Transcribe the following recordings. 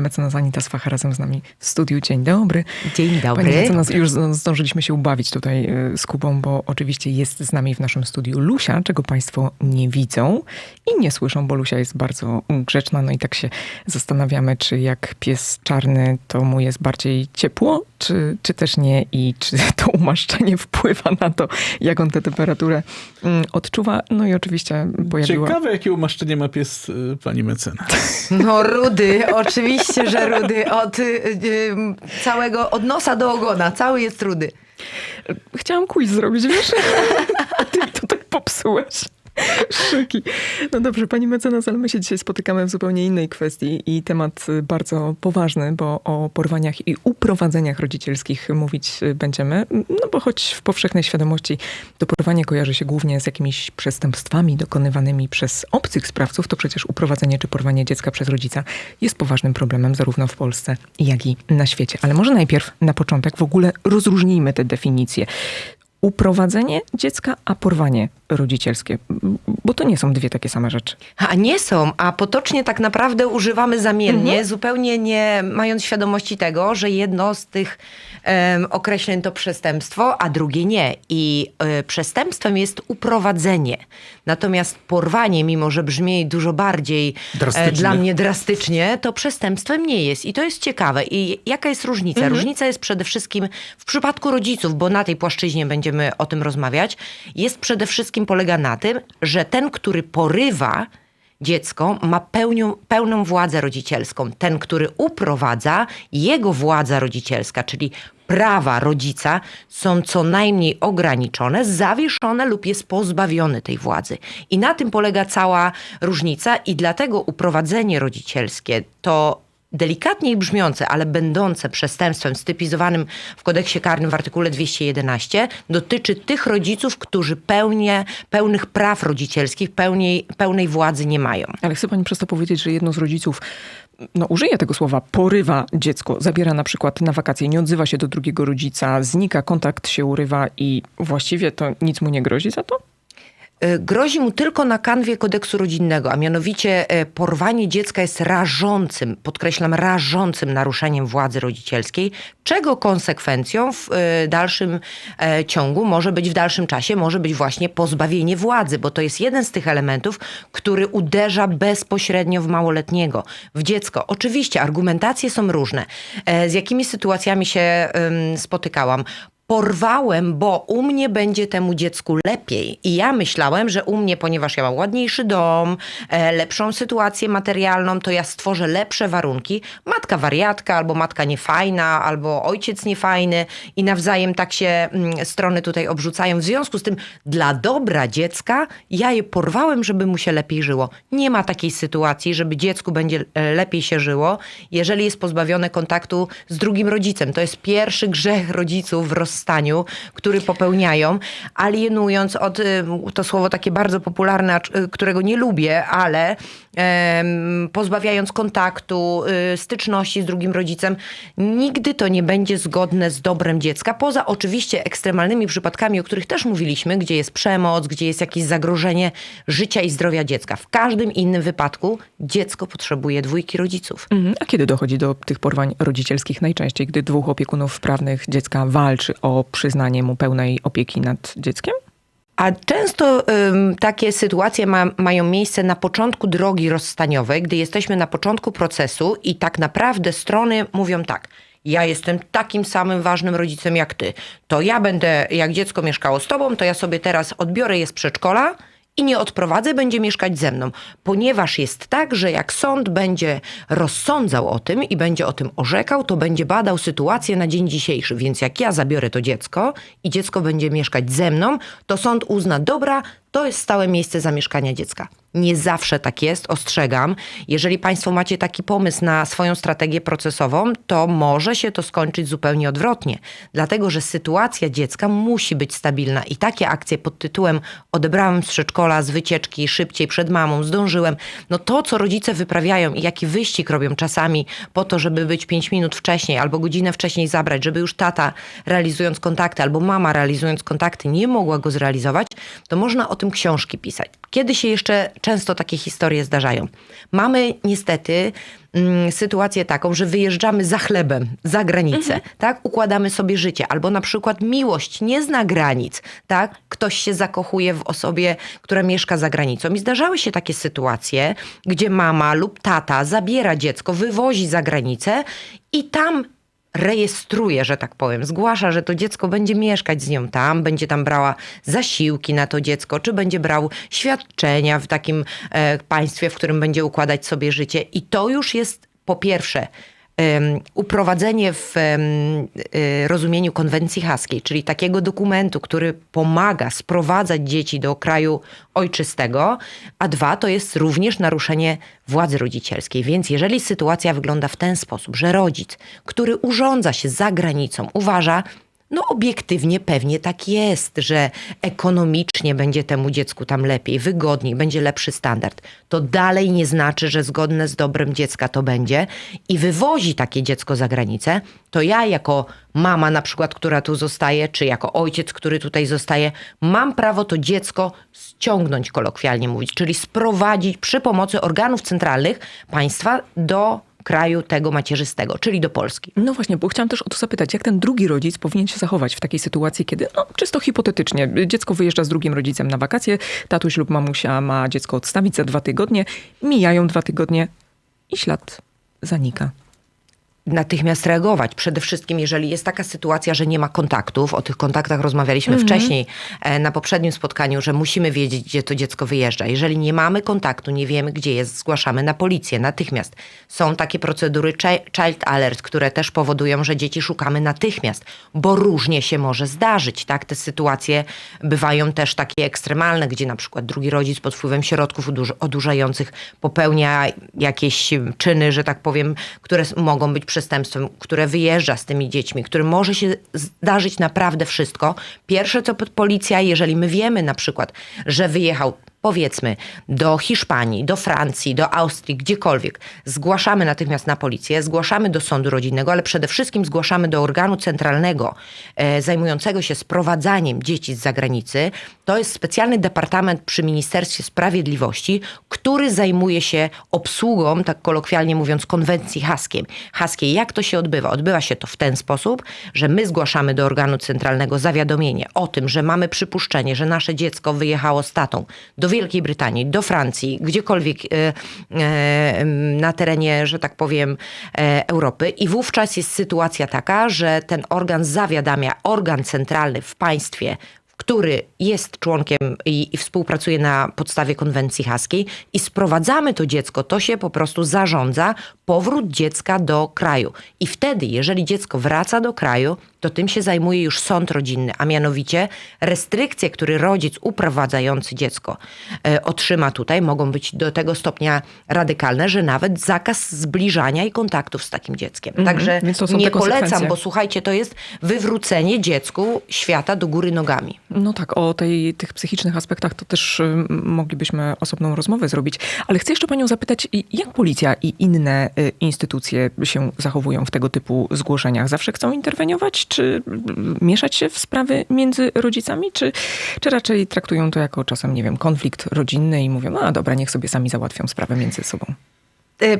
Mecenas Anita Swacha razem z nami w studiu. Dzień dobry. Dzień dobry. Pani mecenas, już zdążyliśmy się ubawić tutaj y, z Kubą, bo oczywiście jest z nami w naszym studiu Lusia, czego Państwo nie widzą i nie słyszą, bo Lusia jest bardzo grzeczna. No i tak się zastanawiamy, czy jak pies czarny, to mu jest bardziej ciepło, czy, czy też nie i czy to umaszczenie wpływa na to, jak on tę temperaturę mm, odczuwa. No i oczywiście pojawiła... Ciekawe, jakie umaszczenie ma pies y, pani mecenas. No rudy, oczywiście, że rudy. Od y, y, całego, od nosa do ogona, cały jest rudy. Chciałam quiz zrobić, wiesz? A ty mi to tak popsułeś. Szyki. No dobrze, pani mecenas, ale my się dzisiaj spotykamy w zupełnie innej kwestii i temat bardzo poważny, bo o porwaniach i uprowadzeniach rodzicielskich mówić będziemy. No bo choć w powszechnej świadomości to porwanie kojarzy się głównie z jakimiś przestępstwami dokonywanymi przez obcych sprawców, to przecież uprowadzenie czy porwanie dziecka przez rodzica jest poważnym problemem zarówno w Polsce, jak i na świecie. Ale może najpierw na początek w ogóle rozróżnijmy te definicje uprowadzenie dziecka, a porwanie rodzicielskie, bo to nie są dwie takie same rzeczy. A nie są, a potocznie tak naprawdę używamy zamiennie, mhm. zupełnie nie mając świadomości tego, że jedno z tych um, określeń to przestępstwo, a drugie nie. I y, przestępstwem jest uprowadzenie. Natomiast porwanie, mimo że brzmi dużo bardziej e, dla mnie drastycznie, to przestępstwem nie jest. I to jest ciekawe. I jaka jest różnica? Mhm. Różnica jest przede wszystkim w przypadku rodziców, bo na tej płaszczyźnie będziemy o tym rozmawiać, jest przede wszystkim polega na tym, że ten, który porywa dziecko, ma pełnią, pełną władzę rodzicielską. Ten, który uprowadza, jego władza rodzicielska, czyli prawa rodzica są co najmniej ograniczone, zawieszone lub jest pozbawiony tej władzy. I na tym polega cała różnica i dlatego uprowadzenie rodzicielskie to delikatniej brzmiące, ale będące przestępstwem stypizowanym w kodeksie karnym w artykule 211 dotyczy tych rodziców, którzy pełnie, pełnych praw rodzicielskich, pełnej, pełnej władzy nie mają. Ale chce pani przez to powiedzieć, że jedno z rodziców no, użyję tego słowa, porywa dziecko, zabiera na przykład na wakacje, nie odzywa się do drugiego rodzica, znika, kontakt się urywa i właściwie to nic mu nie grozi za to? Y, grozi mu tylko na kanwie kodeksu rodzinnego, a mianowicie y, porwanie dziecka jest rażącym, podkreślam, rażącym naruszeniem władzy rodzicielskiej, czego konsekwencją w y, dalszym e, ciągu może być w dalszym czasie, może być właśnie pozbawienie władzy, bo to jest jeden z tych elementów, który uderza bezpośrednio w małoletniego, w dziecko. Oczywiście argumentacje są różne. E, z jakimi sytuacjami się spotykałam? Porwałem, bo u mnie będzie temu dziecku lepiej. I ja myślałem, że u mnie, ponieważ ja mam ładniejszy dom, e, lepszą sytuację materialną, to ja stworzę lepsze warunki. Matka wariatka, albo matka niefajna, albo ojciec niefajny i nawzajem tak się mm, strony tutaj obrzucają. W związku z tym, dla dobra dziecka, ja je porwałem, żeby mu się lepiej żyło. Nie ma takiej sytuacji, żeby dziecku będzie e, lepiej się żyło, jeżeli jest pozbawione kontaktu z drugim rodzicem. To jest pierwszy grzech rodziców w staniu, który popełniają, alienując od, y, to słowo takie bardzo popularne, y, którego nie lubię, ale pozbawiając kontaktu, y, styczności z drugim rodzicem, nigdy to nie będzie zgodne z dobrem dziecka, poza oczywiście ekstremalnymi przypadkami, o których też mówiliśmy, gdzie jest przemoc, gdzie jest jakieś zagrożenie życia i zdrowia dziecka. W każdym innym wypadku dziecko potrzebuje dwójki rodziców. Mhm. A kiedy dochodzi do tych porwań rodzicielskich? Najczęściej, gdy dwóch opiekunów prawnych dziecka walczy o przyznanie mu pełnej opieki nad dzieckiem? A często ym, takie sytuacje ma, mają miejsce na początku drogi rozstaniowej, gdy jesteśmy na początku procesu i tak naprawdę strony mówią tak. Ja jestem takim samym ważnym rodzicem jak ty. To ja będę, jak dziecko mieszkało z tobą, to ja sobie teraz odbiorę je z przedszkola i nie odprowadzę, będzie mieszkać ze mną. Ponieważ jest tak, że jak sąd będzie rozsądzał o tym i będzie o tym orzekał, to będzie badał sytuację na dzień dzisiejszy. Więc jak ja zabiorę to dziecko i dziecko będzie mieszkać ze mną, to sąd uzna, dobra, to jest stałe miejsce zamieszkania dziecka. Nie zawsze tak jest, ostrzegam. Jeżeli Państwo macie taki pomysł na swoją strategię procesową, to może się to skończyć zupełnie odwrotnie, dlatego że sytuacja dziecka musi być stabilna i takie akcje pod tytułem odebrałem z przedszkola, z wycieczki, szybciej przed mamą, zdążyłem. No to, co rodzice wyprawiają i jaki wyścig robią czasami po to, żeby być 5 minut wcześniej albo godzinę wcześniej zabrać, żeby już tata realizując kontakty albo mama realizując kontakty nie mogła go zrealizować, to można od tym książki pisać. Kiedy się jeszcze często takie historie zdarzają? Mamy niestety mm, sytuację taką, że wyjeżdżamy za chlebem, za granicę, tak? Układamy sobie życie. Albo na przykład miłość nie zna granic, tak? Ktoś się zakochuje w osobie, która mieszka za granicą. I zdarzały się takie sytuacje, gdzie mama lub tata zabiera dziecko, wywozi za granicę i tam rejestruje, że tak powiem, zgłasza, że to dziecko będzie mieszkać z nią tam, będzie tam brała zasiłki na to dziecko, czy będzie brał świadczenia w takim e, państwie, w którym będzie układać sobie życie. I to już jest po pierwsze uprowadzenie w y, rozumieniu konwencji haskiej, czyli takiego dokumentu, który pomaga sprowadzać dzieci do kraju ojczystego, a dwa to jest również naruszenie władzy rodzicielskiej. Więc jeżeli sytuacja wygląda w ten sposób, że rodzic, który urządza się za granicą, uważa, no obiektywnie pewnie tak jest, że ekonomicznie będzie temu dziecku tam lepiej, wygodniej, będzie lepszy standard. To dalej nie znaczy, że zgodne z dobrem dziecka to będzie i wywozi takie dziecko za granicę, to ja jako mama na przykład, która tu zostaje, czy jako ojciec, który tutaj zostaje, mam prawo to dziecko ściągnąć, kolokwialnie mówić, czyli sprowadzić przy pomocy organów centralnych państwa do kraju tego macierzystego, czyli do Polski. No właśnie, bo chciałam też o to zapytać, jak ten drugi rodzic powinien się zachować w takiej sytuacji, kiedy, no czysto hipotetycznie, dziecko wyjeżdża z drugim rodzicem na wakacje, tatuś lub mamusia ma dziecko odstawić za dwa tygodnie, mijają dwa tygodnie i ślad zanika. Natychmiast reagować. Przede wszystkim, jeżeli jest taka sytuacja, że nie ma kontaktów, o tych kontaktach rozmawialiśmy wcześniej e, na poprzednim spotkaniu, że musimy wiedzieć, gdzie to dziecko wyjeżdża. Jeżeli nie mamy kontaktu, nie wiemy, gdzie jest, zgłaszamy na policję natychmiast. Są takie procedury chi- Child Alert, które też powodują, że dzieci szukamy natychmiast, bo różnie się może zdarzyć. Tak? Te sytuacje bywają też takie ekstremalne, gdzie na przykład drugi rodzic pod wpływem środków odurz- odurzających popełnia jakieś czyny, że tak powiem, które mogą być przestępstwem, które wyjeżdża z tymi dziećmi, którym może się zdarzyć naprawdę wszystko. Pierwsze co policja, jeżeli my wiemy na przykład, że wyjechał powiedzmy do Hiszpanii, do Francji, do Austrii, gdziekolwiek, zgłaszamy natychmiast na policję, zgłaszamy do sądu rodzinnego, ale przede wszystkim zgłaszamy do organu centralnego e, zajmującego się sprowadzaniem dzieci z zagranicy. To jest specjalny departament przy Ministerstwie Sprawiedliwości, który zajmuje się obsługą, tak kolokwialnie mówiąc, konwencji haskiej. haskiej. Jak to się odbywa? Odbywa się to w ten sposób, że my zgłaszamy do organu centralnego zawiadomienie o tym, że mamy przypuszczenie, że nasze dziecko wyjechało z tatą do Wielkiej Brytanii, do Francji, gdziekolwiek e, e, na terenie, że tak powiem, e, Europy. I wówczas jest sytuacja taka, że ten organ zawiadamia organ centralny w państwie, który jest członkiem i, i współpracuje na podstawie konwencji haskiej i sprowadzamy to dziecko, to się po prostu zarządza powrót dziecka do kraju. I wtedy, jeżeli dziecko wraca do kraju, to tym się zajmuje już sąd rodzinny, a mianowicie restrykcje, które rodzic uprowadzający dziecko e, otrzyma tutaj, mogą być do tego stopnia radykalne, że nawet zakaz zbliżania i kontaktów z takim dzieckiem. Także więc to są nie polecam, bo słuchajcie, to jest wywrócenie dziecku świata do góry nogami. No tak, o tej, tych psychicznych aspektach to też y, moglibyśmy osobną rozmowę zrobić. Ale chcę jeszcze panią zapytać, jak policja i inne y, instytucje się zachowują w tego typu zgłoszeniach? Zawsze chcą interweniować, czy y, mieszać się w sprawy między rodzicami, czy, czy raczej traktują to jako czasem, nie wiem, konflikt rodzinny i mówią, no dobra, niech sobie sami załatwią sprawę między sobą?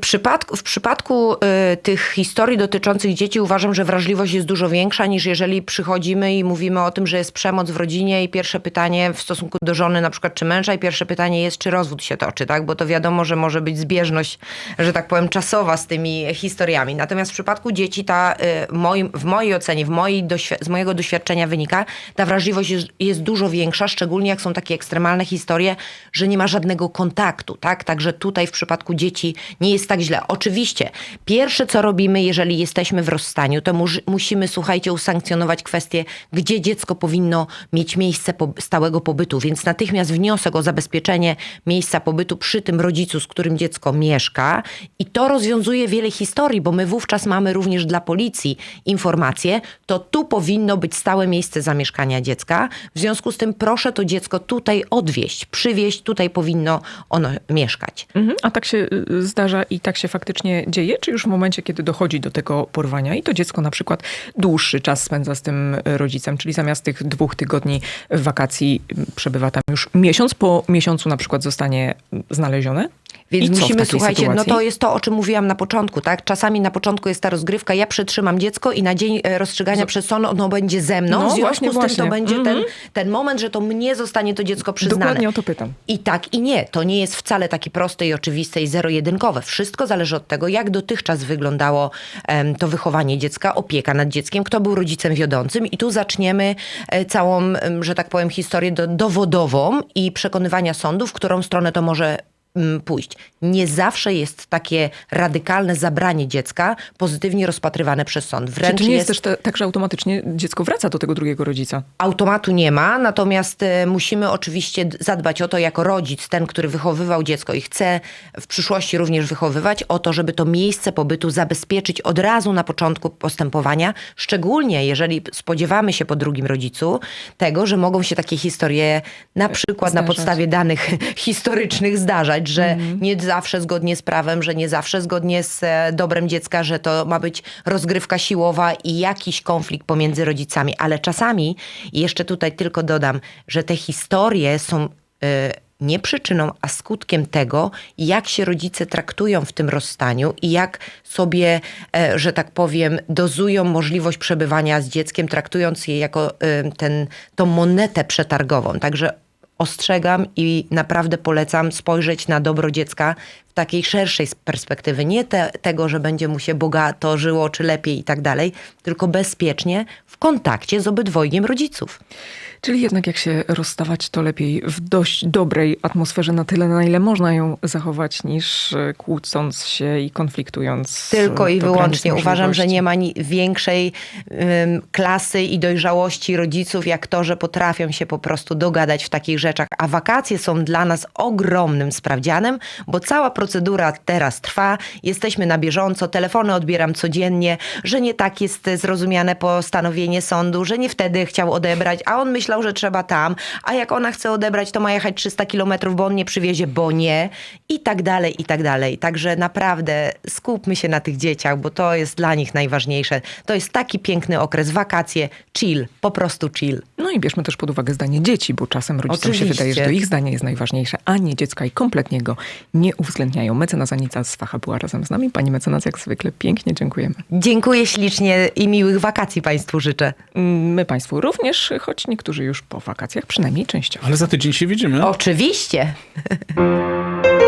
Przypadku, w przypadku e, tych historii dotyczących dzieci uważam, że wrażliwość jest dużo większa niż jeżeli przychodzimy i mówimy o tym, że jest przemoc w rodzinie i pierwsze pytanie w stosunku do żony na przykład czy męża i pierwsze pytanie jest, czy rozwód się toczy, tak? Bo to wiadomo, że może być zbieżność, że tak powiem, czasowa z tymi historiami. Natomiast w przypadku dzieci ta, moim, w mojej ocenie, w mojej z mojego doświadczenia wynika, ta wrażliwość jest, jest dużo większa, szczególnie jak są takie ekstremalne historie, że nie ma żadnego kontaktu, tak? Także tutaj w przypadku dzieci nie jest tak źle. Oczywiście, pierwsze co robimy, jeżeli jesteśmy w rozstaniu, to mus- musimy, słuchajcie, usankcjonować kwestię, gdzie dziecko powinno mieć miejsce po- stałego pobytu, więc natychmiast wniosek o zabezpieczenie miejsca pobytu przy tym rodzicu, z którym dziecko mieszka i to rozwiązuje wiele historii, bo my wówczas mamy również dla policji informacje, to tu powinno być stałe miejsce zamieszkania dziecka, w związku z tym proszę to dziecko tutaj odwieźć, przywieźć, tutaj powinno ono mieszkać. Mhm. A tak się y, zdarza, zdarza i tak się faktycznie dzieje, czy już w momencie, kiedy dochodzi do tego porwania i to dziecko na przykład dłuższy czas spędza z tym rodzicem, czyli zamiast tych dwóch tygodni wakacji m, przebywa tam już miesiąc, po miesiącu na przykład zostanie znalezione? Więc musimy, słuchajcie, sytuacji? no to jest to, o czym mówiłam na początku, tak? Czasami na początku jest ta rozgrywka, ja przytrzymam dziecko i na dzień e, rozstrzygania przez sąd ono będzie ze mną. No, w związku właśnie, z tym właśnie. to będzie Mhm. ten, ten moment, że to mnie zostanie to dziecko przyznane. Dokładnie o to pytam. I tak i nie. To nie jest wcale takie proste i oczywiste i zero-jedynkowe. Wszystko zależy od tego, jak dotychczas wyglądało to wychowanie dziecka, opieka nad dzieckiem, kto był rodzicem wiodącym. I tu zaczniemy e, całą, że tak powiem, historię do, dowodową i przekonywania sądu, w którą stronę to może pójść. Nie zawsze jest takie radykalne zabranie dziecka pozytywnie rozpatrywane przez sąd. Czy Wręcz to nie jest też te, tak, że automatycznie dziecko wraca do tego drugiego rodzica? Automatu nie ma, natomiast e, musimy oczywiście zadbać o to jako rodzic, ten, który wychowywał dziecko i chce w przyszłości również wychowywać, o to, żeby to miejsce pobytu zabezpieczyć od razu na początku postępowania, szczególnie jeżeli spodziewamy się po drugim rodzicu tego, że mogą się takie historie na przykład na Zdarzać. podstawie danych historycznych zdarzać, że nie zawsze zgodnie z prawem, że nie zawsze zgodnie z e, dobrem dziecka, że to ma być rozgrywka siłowa i jakiś konflikt pomiędzy rodzicami. Ale czasami, i jeszcze tutaj tylko dodam, że te historie są. e, nie przyczyną, a skutkiem tego, jak się rodzice traktują w tym rozstaniu i jak sobie, e, że tak powiem, dozują możliwość przebywania z dzieckiem, traktując je jako ten, tą monetę przetargową. Także ostrzegam i naprawdę polecam spojrzeć na dobro dziecka w takiej szerszej perspektywy. Nie te, tego, że będzie mu się bogato żyło, czy lepiej i tak dalej, tylko bezpiecznie w kontakcie z obydwojgiem rodziców. Czyli jednak jak się rozstawać, to lepiej w dość dobrej atmosferze, na tyle, na ile można ją zachować, niż e, kłócąc się i konfliktując. Tylko e, i do wyłącznie. Uważam, że nie ma większej klasy i dojrzałości rodziców, jak to, że potrafią się po prostu dogadać w takich rzeczach. A wakacje są dla nas ogromnym sprawdzianem, bo cała procedura teraz trwa. Jesteśmy na bieżąco, telefony odbieram codziennie, że nie tak jest zrozumiane postanowienie sądu, że nie wtedy chciał odebrać, a on myślał, że trzeba tam, a jak ona chce odebrać, to ma jechać 300 kilometrów, bo on nie przywiezie, bo nie i tak dalej, i tak dalej. Także naprawdę skupmy się na tych dzieciach, bo to jest dla nich najważniejsze. To jest taki piękny okres, wakacje, chill, po prostu chill. No i bierzmy też pod uwagę zdanie dzieci, bo czasem rodzicom się Oczywiście. wydaje, że to ich zdanie jest najważniejsze, a nie dziecka i kompletnie go nie uwzględniają. Mecenas Anica z Facha była razem z nami. Pani mecenas jak zwykle pięknie dziękujemy. Dziękuję ślicznie i miłych wakacji Państwu życzę. My Państwu również, choć niektórzy już po wakacjach, przynajmniej częściowo. Ale za tydzień się widzimy. Oczywiście.